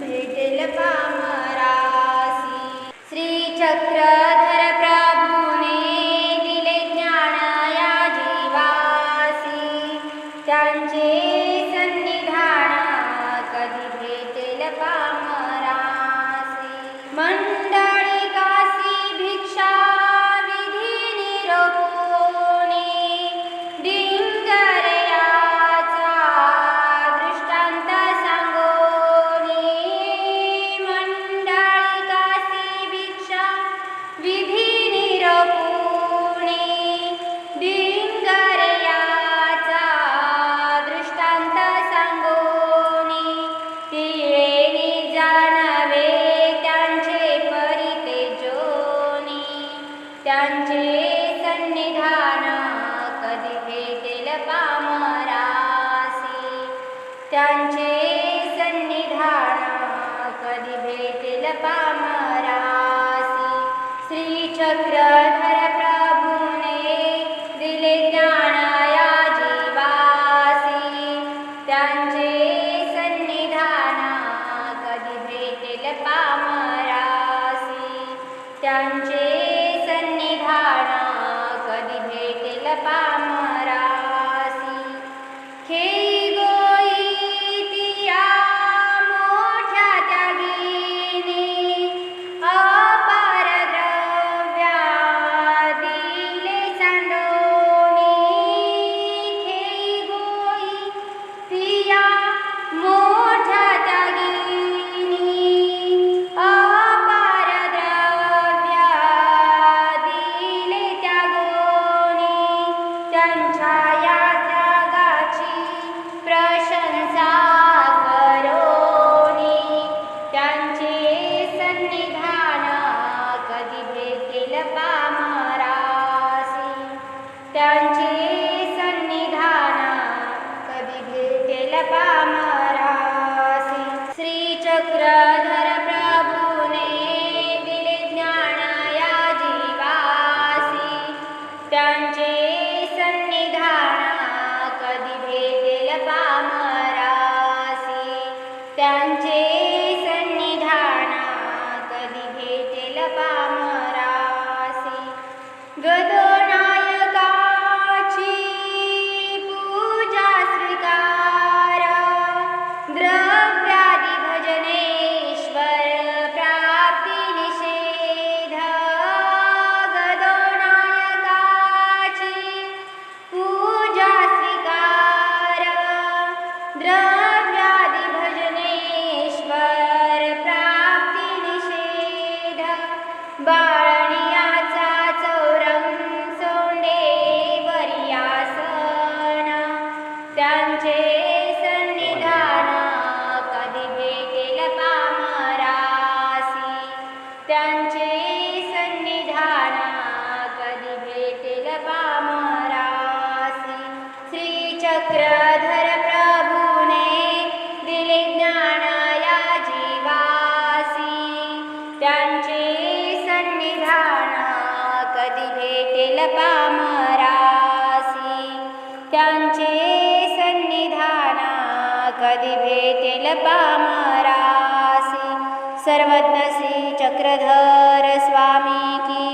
भेटेल पामा त्यांचे सन्निधान कधी भेटेल पामरासी? त्यांचे सन्निधान कधी भेटेल पामरासी? श्रीचक्रधर प्रभुने दिले ज्ञान या जीवासी. त्यांचे सन्निधान कधी भेटेल पामरासी? त्यां पामरासी त्यांचे सन्निधान कधी भेटेल पामरासी श्री चक्रधर प्रभूने दिले ज्ञान या जीवासी. त्यांचे सन्निधान कधी भेटेल पामरासी त्यांचे सन्निधान कधी भेटेल पामरासी। सन्निधान कधी भेटेल पामरासी। श्री चक्रधर प्रभूने दिले ज्ञान या जीवासी। त्यांचे सन्निधान कधी भेटेल पामरासी पामरासि सर्वज्ञसि चक्रधर स्वामी की